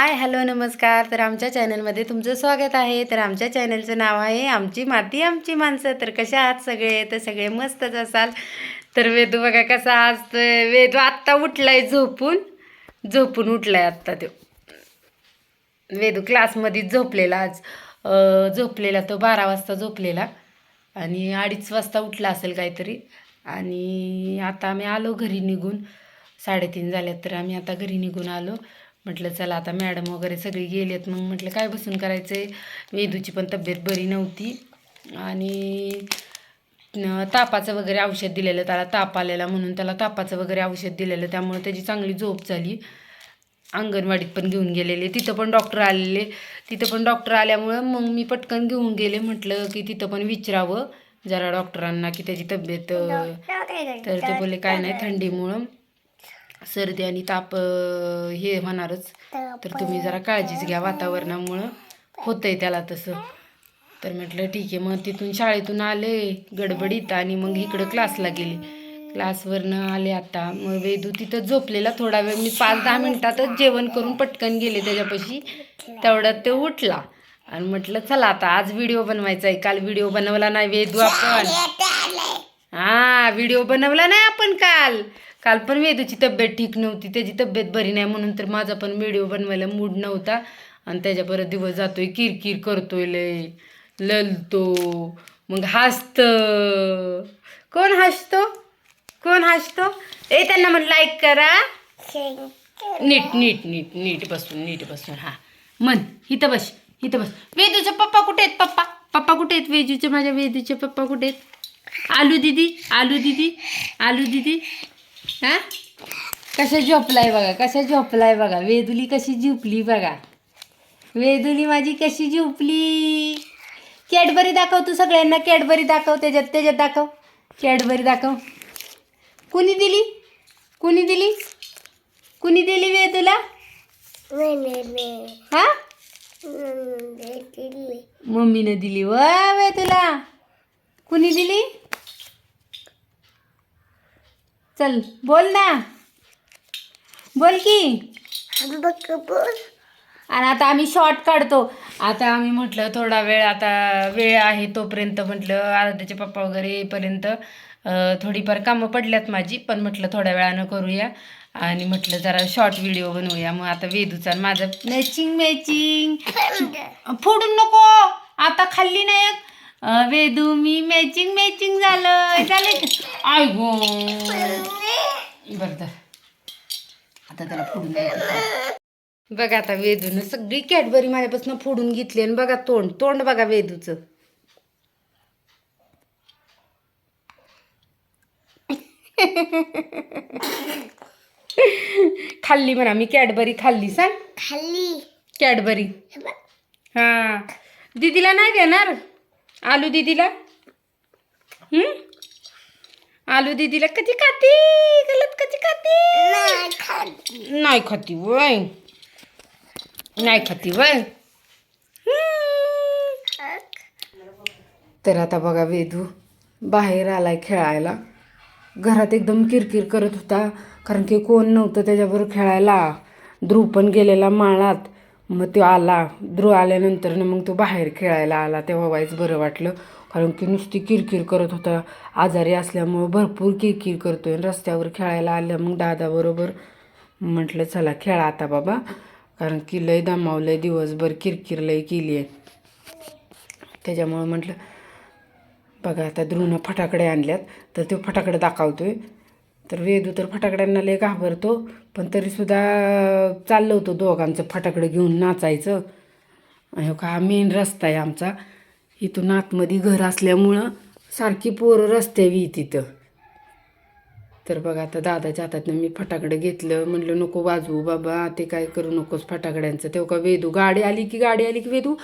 Hi hello नमस्कार. तर आमच्या चॅनलमध्ये तुमचं स्वागत आहे. तर आमच्या चॅनलचं नाव आहे आमची माती आमची माणसं. तर कशा आहात सगळे? तर सगळे मस्तच असाल. तर वेदू बघा कसा आज वेदू आत्ता उठलाय झोपून. झोपून उठलाय आत्ता तो. वेदू क्लासमध्ये झोपलेला आज. झोपलेला तो बारा वाजता झोपलेला. आणि अडीच वाजता उठला असेल काहीतरी. आणि आता आम्ही आलो घरी निघून. साडेतीन झाल्यात तर आम्ही आता घरी निघून आलो. म्हटलं चला आता मॅडम वगैरे सगळी गेलेत. मग म्हटलं काय बसून करायचं आहे वेदूची पण तब्येत बरी नव्हती. आणि तापाचं वगैरे औषध दिलेलं त्याला ताप आलेला म्हणून त्याला तापाचं वगैरे औषध दिलेलं त्यामुळे त्याची चांगली झोप झाली. अंगणवाडीत पण घेऊन गेलेले. तिथं पण डॉक्टर आलेले. तिथं पण डॉक्टर आल्यामुळं मग मी पटकन घेऊन गेले. म्हटलं की तिथं पण विचारावं जरा डॉक्टरांना की त्याची तब्येत तर ते बोलले काय नाही थंडीमुळं. सर्दी आणि ताप हे होणारच. तर तुम्ही जरा काळजीच घ्या वातावरणामुळं. होतंय त्याला तसं. तर म्हटलं ठीक आहे मग तिथून शाळेतून आले गडबडीत आणि मग इकडं क्लासला गेले. क्लासवरनं आले आता. मग वेदू तिथं झोपलेला थोडा वेळ. मी पाच दहा मिनिटातच जेवण करून पटकन गेले त्याच्यापाशी. तेवढ्यात ते उठला. आणि म्हटलं चला आता आज व्हिडिओ बनवायचा आहे काल व्हिडिओ बनवला नाही वेदू आपण. हा व्हिडिओ बनवला नाही आपण काल. काल पण वेदूची तब्येत ठीक नव्हती त्याची तब्येत बरी नाही म्हणून तर माझा पण व्हिडिओ बनवायला मूड नव्हता. आणि त्याच्या परत दिवस जातोय किरकिर करतोय लय ललतो मग हसत. कोण हसतो? कोण हसतो? ए त्यांना म्हण लाईक करा. नीट नीट नीट नीट बसून नीट बसून हा. मन इथं बस इथं बस. वेदूचे पप्पा कुठे आहेत पप्पा? पप्पा कुठे आहेत वेजूचे? माझ्या वेदूचे पप्पा कुठे आहेत? आलू दिदी आलू दिदी आलू दिदी. हा? कशा झोपलाय बघा कशा झोपलाय बघा. वेदुली कशी झोपली बघा. वेदुली माझी कशी झोपली? कॅडबरी दाखव तू सगळ्यांना कॅडबरी दाखव त्याच्यात त्याच्यात दाखव. कॅडबरी दाखव. कुणी दिली? कुणी दिली? कुणी दिली वेदूला? हा? मम्मीने दिली. व वेदूला. कुणी दिली? चल बोल ना. बोल की. आणि आता आम्ही शॉर्ट काढतो. आता आम्ही म्हटलं थोडा वेळ आता वेळ आहे तोपर्यंत म्हटलं आराध्याचे पप्पा वगैरे येईपर्यंत थोडीफार कामं पडल्यात माझी पण म्हटलं थोड्या वेळानं करूया. आणि म्हटलं जरा शॉर्ट व्हिडिओ बनवूया. मग आता वेदूचा आणि माझं मॅचिंग मॅचिंग फोडून नको. आता खाल्ली नाही. वेदू मी मॅचिंग मॅचिंग झालं. झालं आय गो. बरं तर आता त्याला फोडून द्यायचं बघा आता वेदूनं सगळी कॅडबरी माझ्यापासून फोडून घेतली आणि बघा तोंड तोंड बघा वेदूचं. खाल्ली म्हणा मी कॅडबरी खाल्ली सांग. खाली कॅडबरी. हा. दीदीला नाही देणार? आलू दीदीला? आलू दीदीला कधी खाती? गलत कधी खाती. नाही खाती वय. नाही खाती वय. तर आता बघा वेदू बाहेर आलाय खेळायला. घरात एकदम किरकिर करत होता कारण की कोण नव्हतं त्याच्याबरोबर खेळायला. ध्रुव पण गेलेला माळात. मग तो आला ध्रुव आल्यानंतर मग तो बाहेर खेळायला आला तेव्हा वाईच बरं वाटलं. कारण की नुसती किरकिर करत होता. आजारी असल्यामुळं भरपूर किरकिर करतोय आहे रस्त्यावर खेळायला आलं मग दादाबरोबर म्हटलं चला खेळा आता बाबा. कारण की लय दमावलंय दिवसभर किरकिर लय केली आहे. त्याच्यामुळं म्हटलं बघा आता ध्रुवनं फटाकडे आणल्यात. तर तो फटाकडे दाखवतोय. तर वेदू तर फटाकड्यांना लय घाबरतो. पण तरीसुद्धा चाललं होतं दोघांचं फटाकडं घेऊन नाचायचं. हो का मेन रस्ता आहे आमचा. इथून आतमध्ये घर असल्यामुळं सारखी पोरं रस्त्यावी तिथं. तर बघा आता दादाच्या हातातनं मी फटाकडं घेतलं. म्हणलं नको वाजवू बाबा ते काय करू नकोस फटाकड्यांचं. तेव्हा का वेदू गाडी आली की गाडी आली की वेदू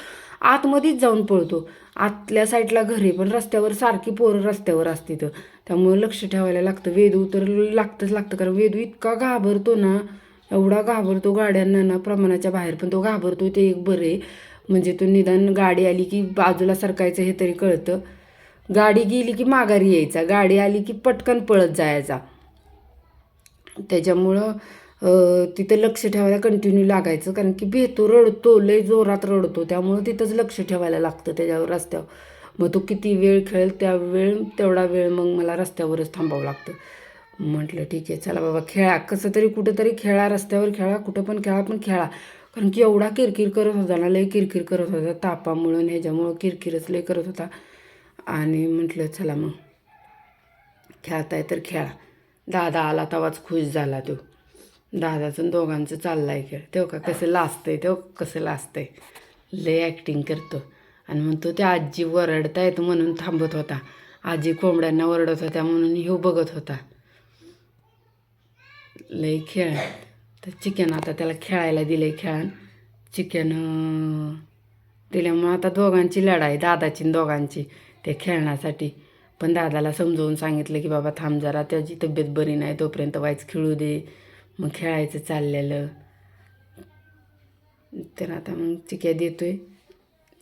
आतमध्येच जाऊन पळतो. आतल्या साईडला घरे पण रस्त्यावर सारखी पोरं रस्त्यावर असते तर त्यामुळे लक्ष ठेवायला लागतं. वेदू तर लागतंच लागतं कारण वेदू इतका घाबरतो ना एवढा घाबरतो गाड्यांना ना प्रमाणाच्या बाहेर पण तो घाबरतो ते एक बरं. आहे म्हणजे तो निदान गाडी आली की बाजूला सरकायचं हे तरी कळतं. गाडी गेली की माघारी यायचा गाडी आली की पटकन पळत जायचा. त्याच्यामुळं तिथं लक्ष ठेवायला कंटिन्यू लागायचं. कारण की भेतो रडतो लय जोरात रडतो. त्यामुळं तिथंच लक्ष ठेवायला लागतं त्याच्यावर रस्त्यावर. मग तो किती वेळ खेळेल त्या वेळ तेवढा वेळ मग मला रस्त्यावरच थांबावं लागतं. म्हटलं ठीक आहे चला बाबा खेळा. कसं तरी कुठंतरी खेळा रस्त्यावर खेळा कुठं पण खेळा पण खेळा. कारण की एवढा किरकिर करत होता ना लय किरकिर करत होता. तापामुळं आणि ह्याच्यामुळं किरकिरच लय करत होता. आणि म्हटलं चला मग खेळताय तर खेळा. दादा आला तवाच खुश झाला तो. दादाचं दोघांचं चाललं आहे खेळ. तेव्हा का कसं लाजतंय तेव्हा कसं लाजतंय. लय ॲक्टिंग करतो. आणि म्हणतो त्या आजी वरडतायत म्हणून थांबत होता. आजी कोंबड्यांना ओरडत होत्या म्हणून ह्यो बघत होता. लय खेळ. तर चिकन आता त्याला खेळायला दिले खेळान चिकन दिल्यामुळं आता दोघांची लढाई दादाची दोघांची ते खेळण्यासाठी. पण दादाला समजावून सांगितलं की बाबा थांब जरा त्याची तब्येत बरी नाही तोपर्यंत वाईच खेळू दे. मग खेळायचं चाललेलं. तर आता मग चिक्या देतोय.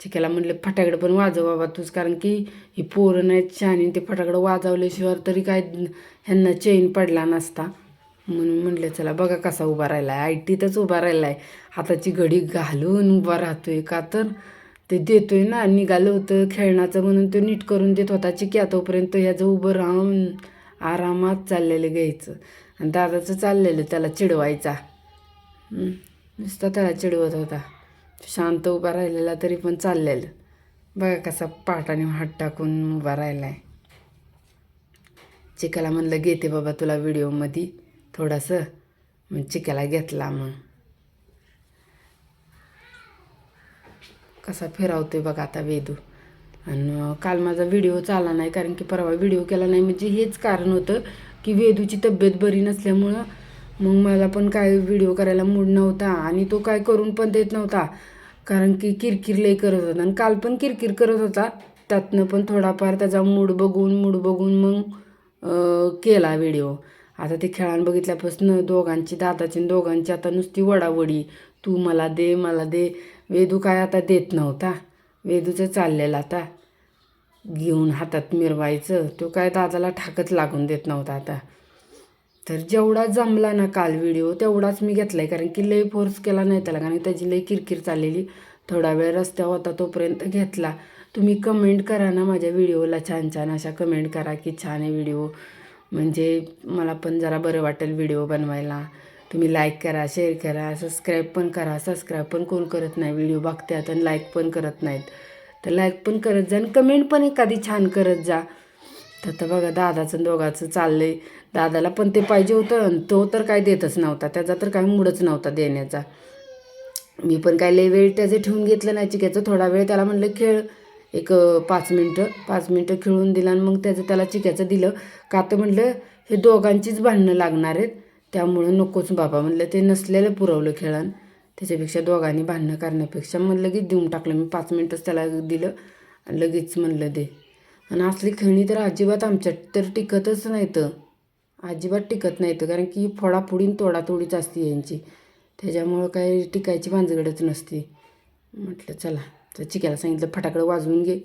चिक्याला म्हटलं फटाकडं पण वाजव बाबा तूच कारण की ही पोरं नाहीत आणि ते फटाकडं वाजवल्याशिवाय तरी काय ह्यांना चैन पडला नसता. म्हणून म्हटलं चला बघा कसा उभा राहिला आहे आय टीतच उभा राहिला आहे हाताची घडी घालून उभा राहतोय का तर? ते देतोय ना निघालं होतं खेळण्याचं म्हणून तो नीट करून देत होता चिक्या तोपर्यंत ह्याचं उभं राहून आरामात चाललेलं घ्यायचं. आणि दादाचं चाललेलं त्याला चिडवायचा. नुसता त्याला चिडवत होता. शांत उभा राहिलेला तरी पण चाललेलं. बघा कसा पाटाने हात टाकून उभा राहिला आहे चिकाला म्हणलं घेते बाबा तुला व्हिडिओमध्ये थोडंसं. मग चिकाला घेतला मग. कसा फिरावतोय बघा आता वेदू. आणि काल माझा व्हिडिओ चालला नाही कारण की परवा व्हिडिओ केला नाही. म्हणजे हेच कारण होतं की वेदूची तब्येत बरी नसल्यामुळं मग मला पण काय व्हिडिओ करायला मूड नव्हता आणि तो काय करून पण देत नव्हता. कारण की किरकिर लई करत होता. आणि काल पण किरकिर करत होता. त्यातनं पण थोडाफार त्याचा मूड बघून मूड बघून मग केला व्हिडिओ आता ते खेळान बघितल्यापासून दोघांची दादाची आणि दोघांची आता नुसती वडावडी. तू मला दे मला दे. वेदू काय आता देत नव्हता. वेदूचं चाललेलं आता. घेऊन हातात मिरवायचं. तो काय दादाला ठाकच लागून देत नव्हता आता. तर जेवढा जमला ना काल व्हिडिओ तेवढाच मी घेतला आहे कारण की लई फोर्स केला नाही त्याला. कारण त्याची लई किरकिर चाललेली. थोडा वेळ रस्त्यावर होता तोपर्यंत घेतला. तुम्ही कमेंट करा ना माझ्या व्हिडिओला छान छान. अशा कमेंट करा की छान आहे व्हिडिओ. म्हणजे मला पण जरा बरं वाटेल व्हिडिओ बनवायला. तुम्ही लाईक करा शेअर करा सबस्क्राईब पण करा. सबस्क्राईब पण कोण करत नाही? व्हिडिओ बघतात आणि लाईक पण करत नाहीत. तर लाईक पण करत जा आणि कमेंट पण एखादी छान करत जा. तर आता बघा दादाचं आणि दोघाचं आहे दादाला पण ते पाहिजे होतं आणि तो तर काय देतच नव्हता. त्याचा तर काही मूडच नव्हता देण्याचा. मी पण काय लय वेळ त्याचं ठेवून घेतलं नाही चिक्याचं. थोडा वेळ त्याला म्हटलं खेळ. एक पाच मिनटं. पाच मिनटं खेळून दिलं आणि मग त्याचं त्याला चिक्याचं दिलं. का तर म्हटलं हे दोघांचीच भांडणं लागणार आहेत. त्यामुळं नकोच बाबा म्हणलं. ते नसलेलं पुरवलं खेळान. त्याच्यापेक्षा दोघांनी भांडणं करण्यापेक्षा मग लगेच देऊन टाकलं. मी पाच मिनटंच त्याला दिलं आणि लगेच म्हणलं दे. आणि असली खेळणी तर अजिबात आमच्यात तर टिकतच नाहीत. अजिबात टिकत नाहीत. कारण की फोडाफोडीन आणि तोडातोडीच असते यांची. त्याच्यामुळं काही टिकायची भांजगडच नसते. म्हटलं चला. तर चिक्याला सांगितलं फटाकडं वाजवून घे.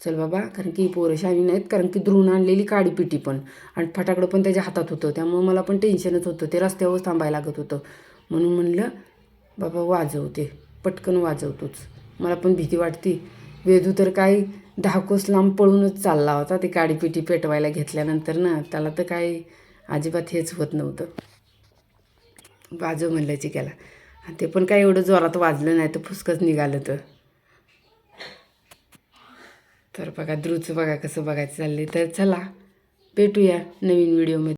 चल बाबा कारण की ही पोरं नाहीत कारण की द्रुण आणलेली काडी पिटी पण. आणि फटाकडं पण त्याच्या हातात होतं. त्यामुळं मला पण टेन्शनच होतं. ते रस्त्यावर थांबायला लागत होतं. म्हणून म्हणलं बाबा वाजवते. पटकन वाजवतोच. मला पण भीती वाटते. वेदू तर काही धाकोस लांब पळूनच चालला होता. ते काडीपिटी पेटवायला घेतल्यानंतर ना त्याला तर काही अजिबात हेच होत नव्हतं. वाजव म्हणलं चिक्याला. ते पण काही एवढं जोरात वाजलं नाही तर फुसकंच निघालं तर. तर बघा ध्रुवचं बघा कसं बघायचं चालले तर चला भेटूया नवीन व्हिडिओमध्ये